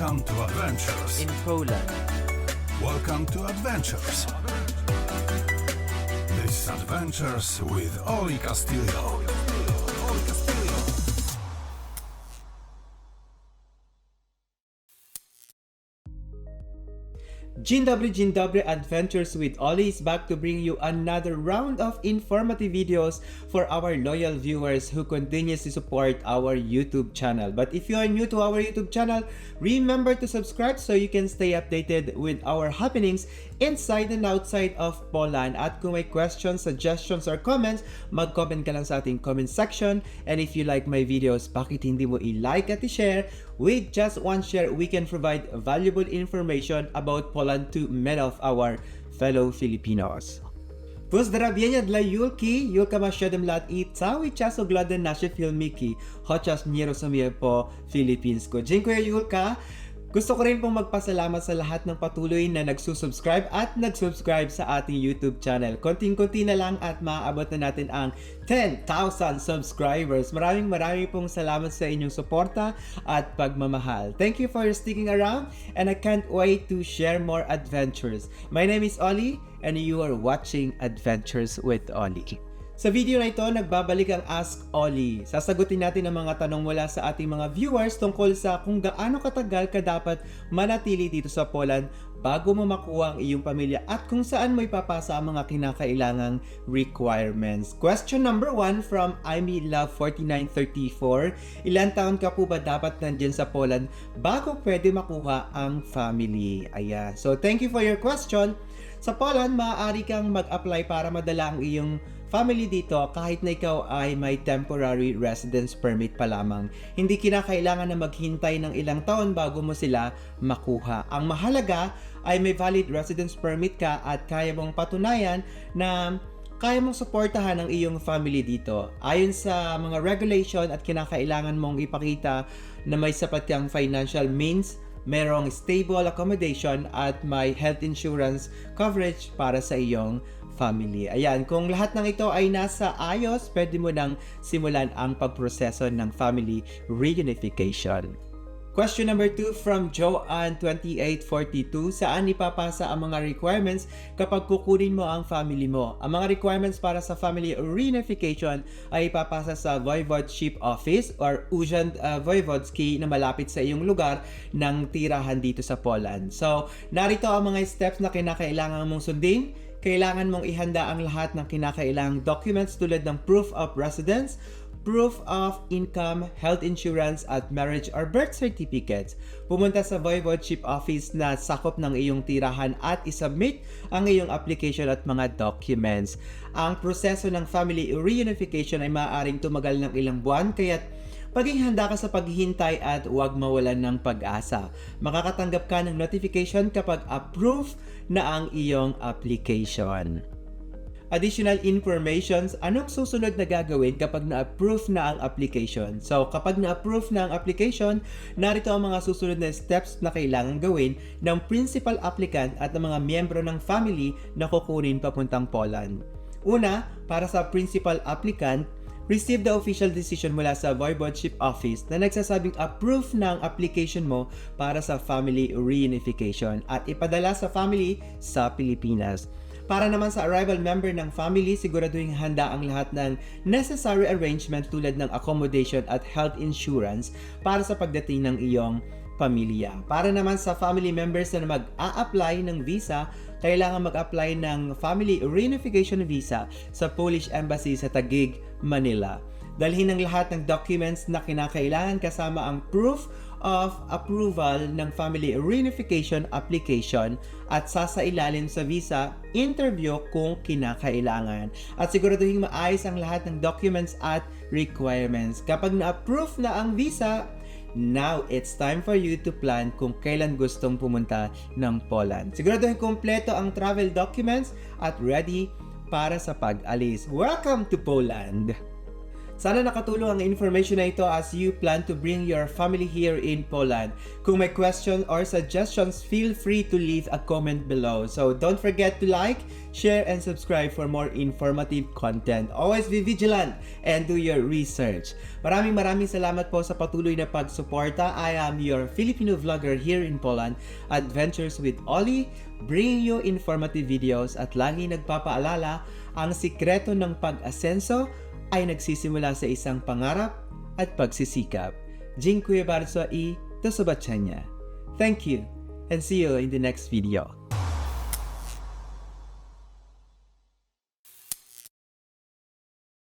Welcome to Adventures. in Poland. Welcome to Adventures. This is Adventures with Oli Castillo. Dzień dobry, Adventures with Ollie is back to bring you another round of informative videos for our loyal viewers who continues to support our YouTube channel. But if you are new to our YouTube channel, remember to subscribe so you can stay updated with our happenings inside and outside of Poland. At kung may questions, suggestions, or comments, mag-comment ka lang sa ating comment section. And if you like my videos, bakit hindi mo i-like at i-share? With just one share, we can provide valuable information about Poland to many of our fellow Filipinos. Pozdrawienia dla Julki. Julka ma 7 lat i cały czas ogląda nasze filmiki, chociaż nie rozumie po filipińsku. Dziękuję Julka. Gusto ko rin pong magpasalamat sa lahat ng patuloy na nagsusubscribe at nagsubscribe sa ating YouTube channel. Konting-konti na lang at maaabot na natin ang 10,000 subscribers. Maraming maraming pong salamat sa inyong suporta at pagmamahal. Thank you for sticking around and I can't wait to share more adventures. My name is Ollie and you are watching Adventures with Ollie. Sa video na ito, nagbabalik ang Ask Ollie. Sasagutin natin ang mga tanong mula sa ating mga viewers tungkol sa kung gaano katagal ka dapat manatili dito sa Poland bago mo makuha ang iyong pamilya at kung saan mo ipapasa ang mga kinakailangang requirements. Question number 1 from Amy Love 4934. Ilan taon ka po ba dapat nandyan sa Poland bago pwede makuha ang family? Ayan. So, thank you for your question. Sa Poland, maaari kang mag-apply para madala ang iyong family dito kahit na ikaw ay may temporary residence permit pa lamang. Hindi kinakailangan na maghintay ng ilang taon bago mo sila makuha. Ang mahalaga ay may valid residence permit ka at kaya mong patunayan na kaya mong suportahan ang iyong family dito. Ayon sa mga regulation at kinakailangan mong ipakita na may sapat kang financial means merong stable accommodation at may health insurance coverage para sa iyong family. Ayan, kung lahat ng ito ay nasa ayos, pwede mo nang simulan ang pagproseso ng family reunification. Question number 2 from Joanne2842. Saan ipapasa ang mga requirements kapag kukunin mo ang family mo? Ang mga requirements para sa family reunification ay ipapasa sa Voivodeship Office or Urgent uh, Voivodski na malapit sa iyong lugar ng tirahan dito sa Poland. So, narito ang mga steps na kinakailangan mong sundin kailangan mong ihanda ang lahat ng kinakailangang documents tulad ng proof of residence, proof of income, health insurance, at marriage or birth certificates. Pumunta sa Voivodeship Office na sakop ng iyong tirahan at isubmit ang iyong application at mga documents. Ang proseso ng family reunification ay maaaring tumagal ng ilang buwan kaya't Paging handa ka sa paghihintay at huwag mawalan ng pag-asa. Makakatanggap ka ng notification kapag approve na ang iyong application. Additional informations, anong susunod na gagawin kapag na-approve na ang application? So, kapag na-approve na ang application, narito ang mga susunod na steps na kailangan gawin ng principal applicant at ng mga miyembro ng family na kukunin papuntang Poland. Una, para sa principal applicant, receive the official decision mula sa Voivodeship Office na nagsasabing approve ang application mo para sa family reunification at ipadala sa family sa Pilipinas. Para naman sa arrival member ng family, siguraduhin handa ang lahat ng necessary arrangement tulad ng accommodation at health insurance para sa pagdating ng iyong pamilya. Para naman sa family members na mag-a-apply ng visa, kailangan mag-apply ng family reunification visa sa Polish Embassy sa Taguig, Manila. Dalhin ang lahat ng documents na kinakailangan kasama ang proof of approval ng family reunification application at sasailalim sa visa interview kung kinakailangan. At siguraduhin maayos ang lahat ng documents at requirements. Kapag na-approve na ang visa, Now, it's time for you to plan kung kailan gustong pumunta ng Poland. Siguraduhin kompleto ang travel documents at ready para sa pag-alis. Welcome to Poland! Sana nakatulong ang information na ito as you plan to bring your family here in Poland. Kung may question or suggestions, feel free to leave a comment below. So don't forget to like, share, and subscribe for more informative content. Always be vigilant and do your research. Maraming maraming salamat po sa patuloy na pagsuporta. I am your Filipino vlogger here in Poland, Adventures with Ollie, bringing you informative videos at lagi nagpapaalala ang sikreto ng pag-asenso ay nagsisimula sa isang pangarap at pagsisikap. Dziękuję bardzo i do. Thank you and see you in the next video.